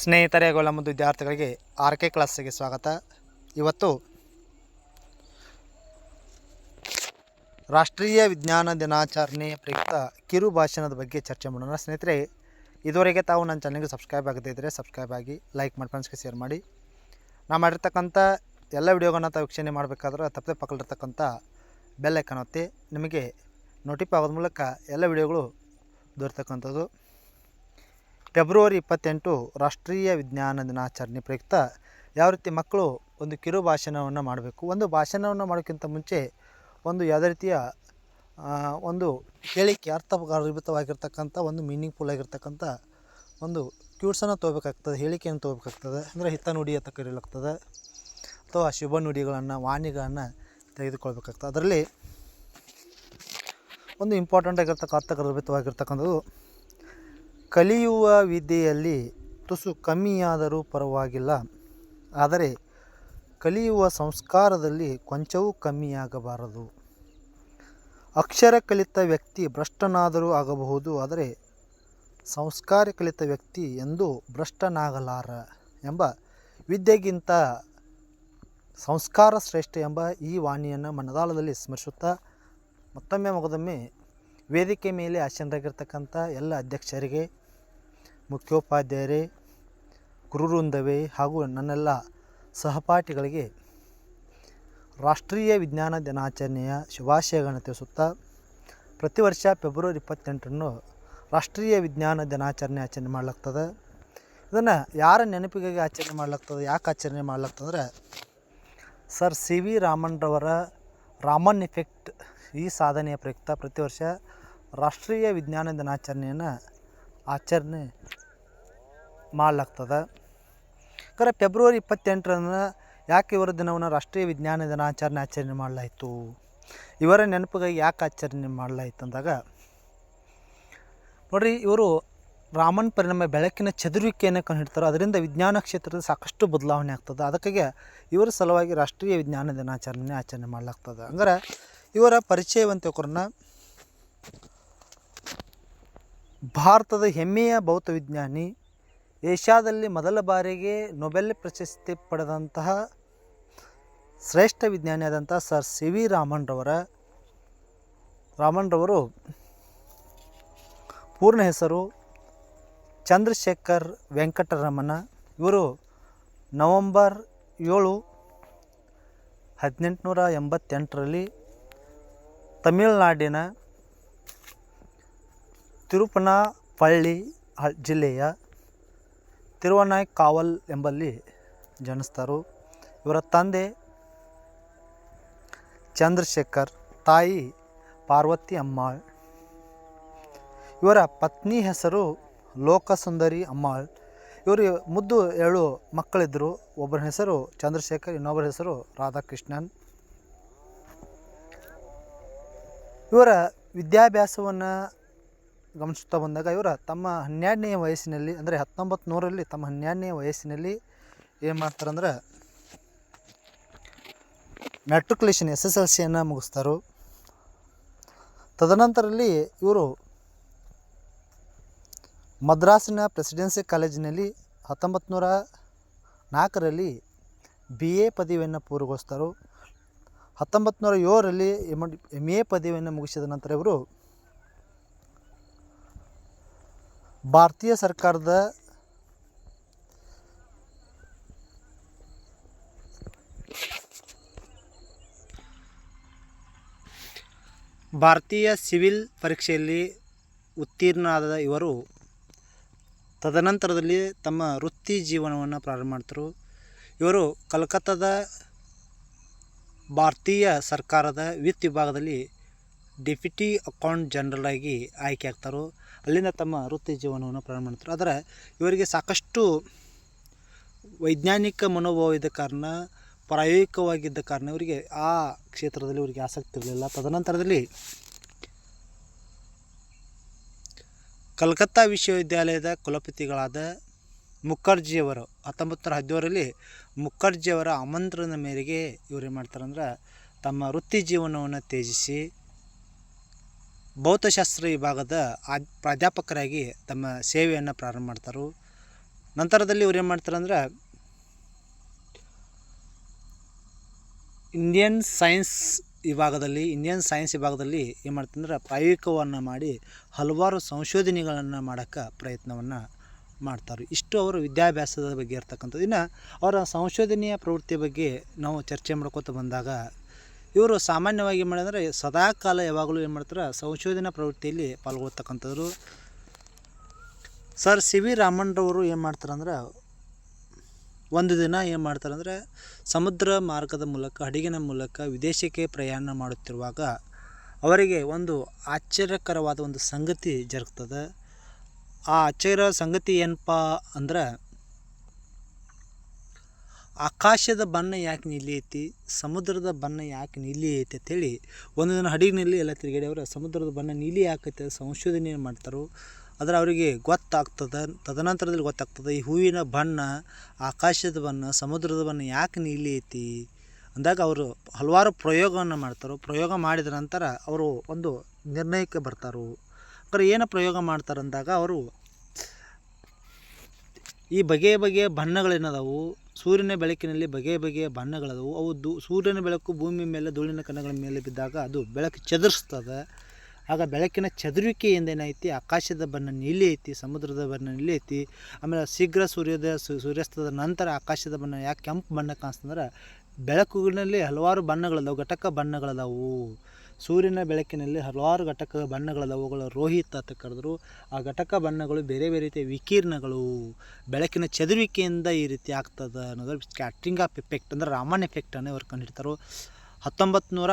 ಸ್ನೇಹಿತರೆ ನಮ್ಮ ವಿದ್ಯಾರ್ಥಿಗಳಿಗೆ ಆರ್ ಕೆ ಕ್ಲಾಸಿಗೆ ಸ್ವಾಗತ. ಇವತ್ತು ರಾಷ್ಟ್ರೀಯ ವಿಜ್ಞಾನ ದಿನಾಚರಣೆ ಪ್ರಯುಕ್ತ ಕಿರು ಭಾಷಣದ ಬಗ್ಗೆ ಚರ್ಚೆ ಮಾಡೋಣ. ಸ್ನೇಹಿತರೆ, ಇದುವರೆಗೆ ತಾವು ನನ್ನ ಚಾನಲ್ಗೆ ಸಬ್ಸ್ಕ್ರೈಬ್ ಆಗದೇ ಇದ್ದರೆ ಸಬ್ಸ್ಕ್ರೈಬ್ ಆಗಿ, ಲೈಕ್ ಮಾಡಿ ಫ್ರೆಂಡ್ಸ್ಗೆ ಶೇರ್ ಮಾಡಿ. ನಾವು ಮಾಡಿರ್ತಕ್ಕಂಥ ಎಲ್ಲ ವಿಡಿಯೋಗಳನ್ನ ತಾವು ವೀಕ್ಷಣೆ ಮಾಡಬೇಕಾದ್ರೆ ತಪ್ಪದೆ ಪಕ್ಕಲಿರ್ತಕ್ಕಂಥ ಬೆಲ್ ಕಾಣುತ್ತೆ ಒತ್ತಿ. ನಿಮಗೆ ನೋಟಿಫೈ ಆಗೋದ ಮೂಲಕ ಎಲ್ಲ ವಿಡಿಯೋಗಳು ದೊರೆತಕ್ಕಂಥದ್ದು. ಫೆಬ್ರವರಿ ಇಪ್ಪತ್ತೆಂಟು ರಾಷ್ಟ್ರೀಯ ವಿಜ್ಞಾನ ದಿನಾಚರಣೆ ಪ್ರಯುಕ್ತ ಯಾವ ರೀತಿ ಮಕ್ಕಳು ಒಂದು ಕಿರು ಭಾಷಣವನ್ನು ಮಾಡಬೇಕು? ಒಂದು ಭಾಷಣವನ್ನು ಮಾಡೋಕ್ಕಿಂತ ಮುಂಚೆ ಒಂದು ಯಾವುದೇ ರೀತಿಯ ಒಂದು ಹೇಳಿಕೆ ಅರ್ಥಗರ್ಭಿತವಾಗಿರ್ತಕ್ಕಂಥ ಒಂದು ಮೀನಿಂಗ್ಫುಲ್ ಆಗಿರ್ತಕ್ಕಂಥ, ಒಂದು ಕ್ಯೂಟ್ಸನ್ನು ತೊಗೋಬೇಕಾಗ್ತದೆ, ಹೇಳಿಕೆಯನ್ನು ತೊಗೋಬೇಕಾಗ್ತದೆ. ಅಂದರೆ ಹಿತ ನುಡಿ ಅಂತ ಕರೆಯಲಾಗ್ತದೆ ಅಥವಾ ಶುಭ ನುಡಿಗಳನ್ನು, ವಾಣಿಗಳನ್ನು ತೆಗೆದುಕೊಳ್ಬೇಕಾಗ್ತದೆ. ಅದರಲ್ಲಿ ಒಂದು ಇಂಪಾರ್ಟೆಂಟ್ ಆಗಿರ್ತಕ್ಕ, ಅರ್ಥಗರ್ಭಿತವಾಗಿರ್ತಕ್ಕಂಥದ್ದು ಕಲಿಯುವ ವಿದ್ಯೆಯಲ್ಲಿ ತುಸು ಕಮ್ಮಿಯಾದರೂ ಪರವಾಗಿಲ್ಲ. ಆದರೆ ಕಲಿಯುವ ಸಂಸ್ಕಾರದಲ್ಲಿ ಕೊಂಚವೂ ಕಮ್ಮಿಯಾಗಬಾರದು. ಅಕ್ಷರ ಕಲಿತ ವ್ಯಕ್ತಿ ಭ್ರಷ್ಟನಾದರೂ ಆಗಬಹುದು. ಆದರೆ ಸಂಸ್ಕಾರ ಕಲಿತ ವ್ಯಕ್ತಿ ಎಂದು ಭ್ರಷ್ಟನಾಗಲಾರ ಎಂಬ ವಿದ್ಯೆಗಿಂತ ಸಂಸ್ಕಾರ ಶ್ರೇಷ್ಠ ಎಂಬ ಈ ವಾಣಿಯನ್ನು ಮನದಾಳದಲ್ಲಿ ಸ್ಮರಿಸುತ್ತಾ ಮತ್ತೊಮ್ಮೆ ಮಗದೊಮ್ಮೆ ವೇದಿಕೆ ಮೇಲೆ ಆಸೀನರಾಗಿರ್ತಕ್ಕಂಥ ಎಲ್ಲ ಅಧ್ಯಕ್ಷರಿಗೆ ಮುಖ್ಯೋಪಾಧ್ಯಾಯರೇ ಗುರುವೃಂದವೇ ಹಾಗೂ ನನ್ನೆಲ್ಲ ಸಹಪಾಠಿಗಳಿಗೆ ರಾಷ್ಟ್ರೀಯ ವಿಜ್ಞಾನ ದಿನಾಚರಣೆಯ ಶುಭಾಶಯಗಳನ್ನು ತಿಳಿಸುತ್ತಾ ಪ್ರತಿ ವರ್ಷ ಫೆಬ್ರವರಿ ಇಪ್ಪತ್ತೆಂಟನ್ನು ರಾಷ್ಟ್ರೀಯ ವಿಜ್ಞಾನ ದಿನಾಚರಣೆ ಆಚರಣೆ ಮಾಡಲಾಗ್ತದೆ. ಇದನ್ನು ಯಾರ ನೆನಪಿಗಾಗಿ ಆಚರಣೆ ಮಾಡಲಾಗ್ತದೆ, ಯಾಕೆ ಆಚರಣೆ ಮಾಡಲಾಗ್ತಂದ್ರೆ ಸರ್ ಸಿ ವಿ ರಾಮನ್ರವರ ರಾಮನ್ ಎಫೆಕ್ಟ್ ಈ ಸಾಧನೆಯ ಪ್ರಯುಕ್ತ ಪ್ರತಿ ವರ್ಷ ರಾಷ್ಟ್ರೀಯ ವಿಜ್ಞಾನ ದಿನಾಚರಣೆಯನ್ನು ಆಚರಣೆ ಮಾಡಲಾಗ್ತದೆ. ಖರೆ ಫೆಬ್ರವರಿ ಇಪ್ಪತ್ತೆಂಟರನ್ನು ಯಾಕೆ ಇವರ ದಿನವನ್ನು ರಾಷ್ಟ್ರೀಯ ವಿಜ್ಞಾನ ದಿನಾಚರಣೆ ಆಚರಣೆ ಮಾಡಲಾಯಿತು? ಇವರ ನೆನಪಿಗಾಗಿ ಯಾಕೆ ಆಚರಣೆ ಮಾಡಲಾಯಿತು ಅಂದಾಗ, ನೋಡ್ರಿ ಇವರು ರಾಮನ್ ಪರಿಣಾಮ ಬೆಳಕಿನ ಚದುರುವಿಕೆಯನ್ನು ಕಂಡುಹಿಡ್ತಾರೆ ಅದರಿಂದ ವಿಜ್ಞಾನ ಕ್ಷೇತ್ರದ ಸಾಕಷ್ಟು ಬದಲಾವಣೆ ಆಗ್ತದೆ. ಅದಕ್ಕಾಗಿ ಇವರ ಸಲುವಾಗಿ ರಾಷ್ಟ್ರೀಯ ವಿಜ್ಞಾನ ದಿನಾಚರಣೆ ಆಚರಣೆ ಮಾಡಲಾಗ್ತದೆ. ಅಂದ್ರೆ ಇವರ ಪರಿಚಯವಂತಕರನ್ನ ಭಾರತದ ಹೆಮ್ಮೆಯ ಭೌತ ವಿಜ್ಞಾನಿ ಏಷ್ಯಾದಲ್ಲಿ ಮೊದಲ ಬಾರಿಗೆ ನೊಬೆಲ್ ಪ್ರಶಸ್ತಿ ಪಡೆದಂತಹ ಶ್ರೇಷ್ಠ ವಿಜ್ಞಾನಿಯಾದಂಥ ಸರ್ ಸಿ ವಿ ರಾಮನ್ರವರ ರಾಮನ್ರವರು ಪೂರ್ಣ ಹೆಸರು ಚಂದ್ರಶೇಖರ್ ವೆಂಕಟರಮಣ. ಇವರು ನವಂಬರ್ ಏಳು ಹದಿನೆಂಟುನೂರ ಎಂಬತ್ತೆಂಟರಲ್ಲಿ ತಮಿಳುನಾಡಿನ ತಿರುಪನಪಳ್ಳಿ ಹ- ಜಿಲ್ಲೆಯ ತಿರುವನಾಯ್ಕಾವಲ್ ಎಂಬಲ್ಲಿ ಜನಿಸ್ತಾರು. ಇವರ ತಂದೆ ಚಂದ್ರಶೇಖರ್, ತಾಯಿ ಪಾರ್ವತಿ ಅಮ್ಮಾಳ್. ಇವರ ಪತ್ನಿ ಹೆಸರು ಲೋಕಸುಂದರಿ ಅಮ್ಮಾಳ್. ಇವರು ಮುದ್ದು ಏಳು ಮಕ್ಕಳಿದ್ದರು ಒಬ್ಬರ ಹೆಸರು ಚಂದ್ರಶೇಖರ್, ಇನ್ನೊಬ್ಬರ ಹೆಸರು ರಾಧಾಕೃಷ್ಣನ್. ಇವರ ವಿದ್ಯಾಭ್ಯಾಸವನ್ನು ಗಮನಿಸುತ್ತಾ ಬಂದಾಗ ಇವರ ತಮ್ಮ ಹನ್ನೆರಡನೆಯ ವಯಸ್ಸಿನಲ್ಲಿ, ಅಂದರೆ ಹತ್ತೊಂಬತ್ತು ನೂರಲ್ಲಿ ತಮ್ಮ ಹನ್ನೆರಡನೇ ವಯಸ್ಸಿನಲ್ಲಿ ಏನು ಮಾಡ್ತಾರಂದ್ರೆ ಮ್ಯಾಟ್ರಿಕ್ಯುಲೇಷನ್ ಎಸ್ ಎಸ್ ಎಲ್ ಸಿಯನ್ನು ಮುಗಿಸ್ತಾರು. ತದನಂತರಲ್ಲಿ ಇವರು ಮದ್ರಾಸಿನ ಪ್ರೆಸಿಡೆನ್ಸಿ ಕಾಲೇಜಿನಲ್ಲಿ ಹತ್ತೊಂಬತ್ತು ನೂರ ನಾಲ್ಕರಲ್ಲಿ ಬಿ ಎ ಪದವಿಯನ್ನು ಪೂರ್ವಗೊಳಿಸ್ತಾರೆ. ಹತ್ತೊಂಬತ್ತು ನೂರ ಏಳರಲ್ಲಿ ಎಂ ಎಂ ಎ ಪದವಿಯನ್ನು ಮುಗಿಸಿದ ನಂತರ ಇವರು ಭಾರತೀಯ ಸರ್ಕಾರದ ಭಾರತೀಯ ಸಿವಿಲ್ ಪರೀಕ್ಷೆಯಲ್ಲಿ ಉತ್ತೀರ್ಣರಾದ ಇವರು ತದನಂತರದಲ್ಲಿ ತಮ್ಮ ವೃತ್ತಿ ಜೀವನವನ್ನು ಪ್ರಾರಂಭ ಮಾಡ್ತರು. ಇವರು ಕಲ್ಕತ್ತಾದ ಭಾರತೀಯ ಸರ್ಕಾರದ ವಿತ್ ವಿಭಾಗದಲ್ಲಿ ಡೆಪ್ಯೂಟಿ ಅಕೌಂಟ್ ಜನರಲ್ ಆಗಿ ಆಯ್ಕೆ ಆಗ್ತಾರೋ, ಅಲ್ಲಿಂದ ತಮ್ಮ ವೃತ್ತಿ ಜೀವನವನ್ನು ಪ್ರಾರಂಭ ಮಾಡ್ತಾರೆ. ಆದರೆ ಇವರಿಗೆ ಸಾಕಷ್ಟು ವೈಜ್ಞಾನಿಕ ಮನೋಭಾವ ಇದ್ದ ಕಾರಣ, ಪ್ರಾಯೋಗಿಕವಾಗಿದ್ದ ಕಾರಣ ಇವರಿಗೆ ಆ ಕ್ಷೇತ್ರದಲ್ಲಿ ಇವರಿಗೆ ಆಸಕ್ತಿ ಇರಲಿಲ್ಲ. ತದನಂತರದಲ್ಲಿ ಕಲ್ಕತ್ತಾ ವಿಶ್ವವಿದ್ಯಾಲಯದ ಕುಲಪತಿಗಳಾದ ಮುಖರ್ಜಿಯವರು ಹತ್ತೊಂಬತ್ತು ನೂರ ಹದಿನೇಳರಲ್ಲಿ ಮುಖರ್ಜಿಯವರ ಆಮಂತ್ರಣದ ಮೇರೆಗೆ ಇವರು ಏನು ಮಾಡ್ತಾರಂದ್ರೆ ತಮ್ಮ ವೃತ್ತಿ ಜೀವನವನ್ನು ತ್ಯಜಿಸಿ ಭೌತಶಾಸ್ತ್ರ ವಿಭಾಗದ ಆ ಪ್ರಾಧ್ಯಾಪಕರಾಗಿ ತಮ್ಮ ಸೇವೆಯನ್ನು ಪ್ರಾರಂಭ ಮಾಡ್ತಾರೆ. ನಂತರದಲ್ಲಿ ಇವ್ರು ಏನು ಮಾಡ್ತಾರೆ ಅಂದ್ರೆ ಇಂಡಿಯನ್ ಸೈನ್ಸ್ ವಿಭಾಗದಲ್ಲಿ ಇಂಡಿಯನ್ ಸೈನ್ಸ್ ವಿಭಾಗದಲ್ಲಿ ಏನು ಮಾಡ್ತಂದ್ರೆ ಪ್ರಾಯೋಗಿಕವನ್ನು ಮಾಡಿ ಹಲವಾರು ಸಂಶೋಧನೆಗಳನ್ನು ಮಾಡೋಕ್ಕೆ ಪ್ರಯತ್ನವನ್ನು ಮಾಡ್ತಾರೆ. ಇಷ್ಟು ಅವರು ವಿದ್ಯಾಭ್ಯಾಸದ ಬಗ್ಗೆ ಇರ್ತಕ್ಕಂಥದ್ದು ಇನ್ನು ಅವರ ಸಂಶೋಧನೆಯ ಪ್ರವೃತ್ತಿಯ ಬಗ್ಗೆ ನಾವು ಚರ್ಚೆ ಮಾಡ್ಕೋತ ಬಂದಾಗ ಇವರು ಸಾಮಾನ್ಯವಾಗಿ ಏನು ಮಾಡಿದ್ರೆ ಸದಾ ಕಾಲ ಯಾವಾಗಲೂ ಏನು ಮಾಡ್ತಾರೆ ಸಂಶೋಧನಾ ಪ್ರವೃತ್ತಿಯಲ್ಲಿ ಪಾಲ್ಗೊಳ್ತಕ್ಕಂಥವ್ರು. ಸರ್ ಸಿ ವಿ ರಾಮಣ್ಣವರು ಏನು ಮಾಡ್ತಾರಂದ್ರೆ ಒಂದು ದಿನ ಏನು ಮಾಡ್ತಾರಂದ್ರೆ ಸಮುದ್ರ ಮಾರ್ಗದ ಮೂಲಕ, ಹಡಗಿನ ಮೂಲಕ ವಿದೇಶಕ್ಕೆ ಪ್ರಯಾಣ ಮಾಡುತ್ತಿರುವಾಗ ಅವರಿಗೆ ಒಂದು ಆಶ್ಚರ್ಯಕರವಾದ ಒಂದು ಸಂಗತಿ ಜರುಗ್ತದೆ. ಆ ಆಶ್ಚರ್ಯ ಸಂಗತಿ ಏನಪ್ಪ ಅಂದ್ರೆ ಆಕಾಶದ ಬಣ್ಣ ಯಾಕೆ ನೀಲಿ ಐತಿ, ಸಮುದ್ರದ ಬಣ್ಣ ಯಾಕೆ ನೀಲಿ ಐತಿ ಅಂತೇಳಿ ಒಂದು ದಿನ ಹಡಗಿನಲ್ಲಿ ಎಲ್ಲ ತಿರುಗಾಡಿ ಅವರ ಸಮುದ್ರದ ಬಣ್ಣ ನೀಲಿ ಯಾಕೈತೆ ಸಂಶೋಧನೆ ಮಾಡ್ತಾರೆ ಆದರೆ ಅವರಿಗೆ ಗೊತ್ತಾಗ್ತದೆ, ತದನಂತರದಲ್ಲಿ ಗೊತ್ತಾಗ್ತದೆ ಈ ಹೂವಿನ ಬಣ್ಣ, ಆಕಾಶದ ಬಣ್ಣ, ಸಮುದ್ರದ ಬಣ್ಣ ಯಾಕೆ ನೀಲಿ ಐತಿ ಅಂದಾಗ ಅವರು ಹಲವಾರು ಪ್ರಯೋಗವನ್ನು ಮಾಡ್ತಾರೆ, ಪ್ರಯೋಗ ಮಾಡಿದ ನಂತರ ಅವರು ಒಂದು ನಿರ್ಣಯಕ್ಕೆ ಬರ್ತಾರೆ ಅಂದರೆ ಏನು ಪ್ರಯೋಗ ಮಾಡ್ತಾರೆ ಅಂದಾಗ ಅವರು ಈ ಬಗೆಯ ಬಗೆಯ ಬಣ್ಣಗಳೇನದಾವು ಸೂರ್ಯನ ಬೆಳಕಿನಲ್ಲಿ ಬಗೆ ಬಗೆಯ ಬಣ್ಣಗಳದವು. ಅವು ಸೂರ್ಯನ ಬೆಳಕು ಭೂಮಿ ಮೇಲೆ ಧೂಳಿನ ಕಣಗಳ ಮೇಲೆ ಬಿದ್ದಾಗ ಅದು ಬೆಳಕು ಚದುರಿಸ್ತದೆ. ಆಗ ಬೆಳಕಿನ ಚದುರುವಿಕೆಯಿಂದ ಏನೈತಿ ಆಕಾಶದ ಬಣ್ಣ ನೀಲಿ ಐತಿ, ಸಮುದ್ರದ ಬಣ್ಣ ನೀಲಿ ಐತಿ. ಆಮೇಲೆ ಶೀಘ್ರ ಸೂರ್ಯೋದಯ ಸೂರ್ಯಾಸ್ತದ ನಂತರ ಆಕಾಶದ ಬಣ್ಣ ಯಾಕೆ ಕೆಂಪು ಬಣ್ಣ ಕಾಣಿಸ್ತಂದ್ರೆ ಬೆಳಕುಗಳಲ್ಲಿ ಹಲವಾರು ಬಣ್ಣಗಳದಾವು, ಘಟಕ ಬಣ್ಣಗಳದಾವು. ಸೂರ್ಯನ ಬೆಳಕಿನಲ್ಲಿ ಹಲವಾರು ಘಟಕ ಬಣ್ಣಗಳಲ್ಲಿ ಅವುಗಳ ರೋಹಿತ ಅಂತ ಕರೆದ್ರು. ಆ ಘಟಕ ಬಣ್ಣಗಳು ಬೇರೆ ಬೇರೆ ರೀತಿಯ ವಿಕಿರಣಗಳು, ಬೆಳಕಿನ ಚದುರುವಿಕೆಯಿಂದ ಈ ರೀತಿ ಆಗ್ತದೆ ಅನ್ನೋದು ಸ್ಕ್ಯಾಟ್ರಿಂಗ್ ಆಫ್ ಎಫೆಕ್ಟ್ ಅಂದರೆ ರಾಮನ್ ಎಫೆಕ್ಟ್ ಅನ್ನೇ ಅವರು ಕಂಡಿಡ್ತಾರೆ ಹತ್ತೊಂಬತ್ತು ನೂರ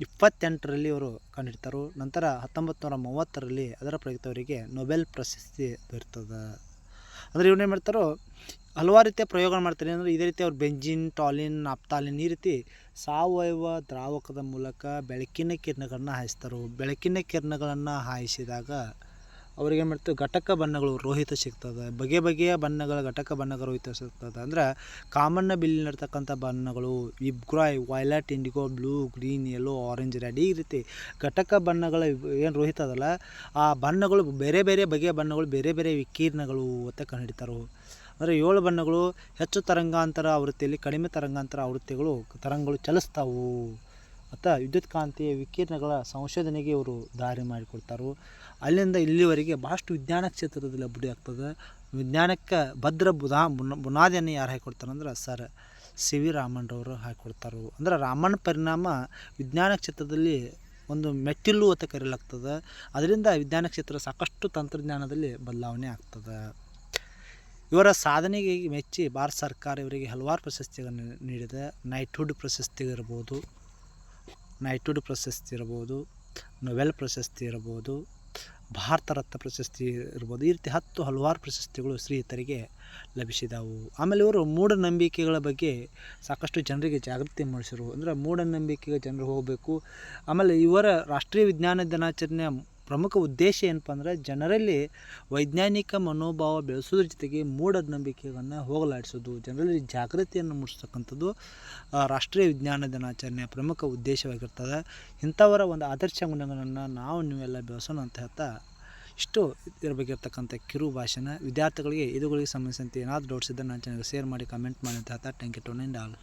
ಇಪ್ಪತ್ತೆಂಟರಲ್ಲಿ ಅವರು ಕಂಡುಹಿಡ್ತಾರೆ ನಂತರ ಹತ್ತೊಂಬತ್ತು ನೂರ ಮೂವತ್ತರಲ್ಲಿ ಅದರ ಪ್ರಯುಕ್ತ ಅವರಿಗೆ ನೊಬೆಲ್ ಪ್ರಶಸ್ತಿ ದೊರೆತದೆ. ಅಂದರೆ ಇವ್ರೇನು ಮಾಡ್ತಾರೋ, ಹಲವಾರು ರೀತಿಯ ಪ್ರಯೋಗ ಮಾಡ್ತಾರೆ. ಅಂದರೆ ಇದೇ ರೀತಿ ಅವ್ರು ಬೆಂಜಿನ್, ಟಾಲಿನ್ ಅಪ್ತಾಲಿನ್ ಈ ರೀತಿ ಸಾವಯವ ದ್ರಾವಕದ ಮೂಲಕ ಬೆಳಕಿನ ಕಿರಣಗಳನ್ನು ಹಾಯಿಸ್ತಾರೆ, ಬೆಳಕಿನ ಕಿರಣಗಳನ್ನು ಹಾಯಿಸಿದಾಗ ಅವ್ರಿಗೆ ಏನು ಮಾಡ್ತೀವಿ ಘಟಕ ಬಣ್ಣಗಳು ರೋಹಿತ ಸಿಗ್ತದೆ. ಬಗೆ ಬಗೆಯ ಬಣ್ಣಗಳ ಘಟಕ ಬಣ್ಣಗಳು ರೋಹಿತ ಸಿಗ್ತದೆ. ಅಂದ್ರೆ ಕಾಮಣ್ಣ ಬಿಲ್ಲಿನರ್ತಕ್ಕಂಥ ಬಣ್ಣಗಳು VIBGYOR violet, indigo, blue, green, yellow, orange, red ಈ ರೀತಿ ಘಟಕ ಬಣ್ಣಗಳ ಏನು ರೋಹಿತ ಅದಲ್ಲ, ಆ ಬಣ್ಣಗಳು ಬೇರೆ ಬೇರೆ ಬಗೆಯ ಬಣ್ಣಗಳು, ಬೇರೆ ಬೇರೆ ವಿಕೀರ್ಣಗಳು ಅಂತ ಕಂಡುಹಿಡಿತಾರೆ. ಅಂದರೆ ಏಳು ಬಣ್ಣಗಳು ಹೆಚ್ಚು ತರಂಗಾಂತರ ಆವೃತ್ತಿಯಲ್ಲಿ ಕಡಿಮೆ ತರಂಗಾಂತರ ಆವೃತ್ತಿಗಳು ತರಂಗಗಳು ಚಲಿಸ್ತಾವು ಮತ್ತು ವಿದ್ಯುತ್ ಕಾಂತೀಯ ವಿಕಿರಣಗಳ ಸಂಶೋಧನೆಗೆ ಇವರು ದಾರಿ ಮಾಡಿಕೊಡ್ತಾರೆ. ಅಲ್ಲಿಂದ ಇಲ್ಲಿವರೆಗೆ ಭಾಳಷ್ಟು ವಿಜ್ಞಾನ ಕ್ಷೇತ್ರದಲ್ಲಿ ಅಭಿವೃದ್ಧಿ ಆಗ್ತದೆ. ವಿಜ್ಞಾನಕ್ಕೆ ಭದ್ರ ಬುಧಾ ಬುನ ಬುನಾದಿಯನ್ನು ಯಾರು ಹಾಕಿಕೊಡ್ತಾರೆ ಅಂದ್ರೆ ಸರ್ ಸಿ ವಿ ರಾಮಣ್ಣವರು ಹಾಕಿಕೊಡ್ತಾರೆ. ಅಂದ್ರೆ ರಾಮಣ್ಣ ಪರಿಣಾಮ ವಿಜ್ಞಾನ ಕ್ಷೇತ್ರದಲ್ಲಿ ಒಂದು ಮೆಟ್ಟಿಲು ಅಂತ ಕರೆಯಲಾಗ್ತದೆ ಅದರಿಂದ ವಿಜ್ಞಾನ ಕ್ಷೇತ್ರ ಸಾಕಷ್ಟು ತಂತ್ರಜ್ಞಾನದಲ್ಲಿ ಬದಲಾವಣೆ ಆಗ್ತದೆ. ಇವರ ಸಾಧನೆಗೆ ಮೆಚ್ಚಿ ಭಾರತ ಸರ್ಕಾರ ಇವರಿಗೆ ಹಲವಾರು ಪ್ರಶಸ್ತಿಗಳನ್ನು ನೀಡಿದೆ. ನೈಟ್ಹುಡ್ ಪ್ರಶಸ್ತಿ ಇರ್ಬೋದು ನೈಟ್ಹುಡ್ ಪ್ರಶಸ್ತಿ ಇರ್ಬೋದು ನೊವೆಲ್ ಪ್ರಶಸ್ತಿ ಇರ್ಬೋದು, ಭಾರತ ರತ್ನ ಪ್ರಶಸ್ತಿ ಇರ್ಬೋದು. ಈ ರೀತಿ ಹತ್ತು ಹಲವಾರು ಪ್ರಶಸ್ತಿಗಳು ಶ್ರೀಯುತರಿಗೆ ಲಭಿಸಿದವು. ಆಮೇಲೆ ಇವರು ಮೂಢನಂಬಿಕೆಗಳ ಬಗ್ಗೆ ಸಾಕಷ್ಟು ಜನರಿಗೆ ಜಾಗೃತಿ ಮೂಡಿಸಿರು. ಅಂದರೆ ಮೂಢನಂಬಿಕೆಗೆ ಜನರು ಹೋಗಬೇಕು. ಆಮೇಲೆ ಇವರ ರಾಷ್ಟ್ರೀಯ ವಿಜ್ಞಾನ ದಿನಾಚರಣೆಯ ಪ್ರಮುಖ ಉದ್ದೇಶ ಏನಪ್ಪ ಅಂದರೆ ಜನರಲ್ಲಿ ವೈಜ್ಞಾನಿಕ ಮನೋಭಾವ ಬೆಳೆಸೋದ್ರ ಜೊತೆಗೆ ಮೂಢನಂಬಿಕೆಗಳನ್ನು ಹೋಗಲಾಡಿಸೋದು, ಜನರಲ್ಲಿ ಜಾಗೃತಿಯನ್ನು ಮೂಡಿಸ್ತಕ್ಕಂಥದ್ದು ರಾಷ್ಟ್ರೀಯ ವಿಜ್ಞಾನ ದಿನಾಚರಣೆಯ ಪ್ರಮುಖ ಉದ್ದೇಶವಾಗಿರ್ತದೆ. ಇಂಥವರ ಒಂದು ಆದರ್ಶ ಗುಣಗಳನ್ನು ನಾವು ನೀವೆಲ್ಲ ಬೆಳೆಸೋಣ ಅಂತ ಹೇಳ್ತಾ ಇಷ್ಟು ಇದ್ರ ಬಗ್ಗೆ ಇರ್ತಕ್ಕಂಥ ಕಿರು ಭಾಷಣ. ವಿದ್ಯಾರ್ಥಿಗಳಿಗೆ, ಇದುಗಳಿಗೆ ಸಂಬಂಧಿಸಿದಂತೆ ಏನಾದರೂ ಡೌಟ್ಸ್ ಇದ್ದರೆ ನಾನು ಚಾನಲ್ಗೆ ಶೇರ್ ಮಾಡಿ ಕಮೆಂಟ್ ಮಾಡಿ ಅಂತ ಹೇಳ್ತಾ. Thank you to all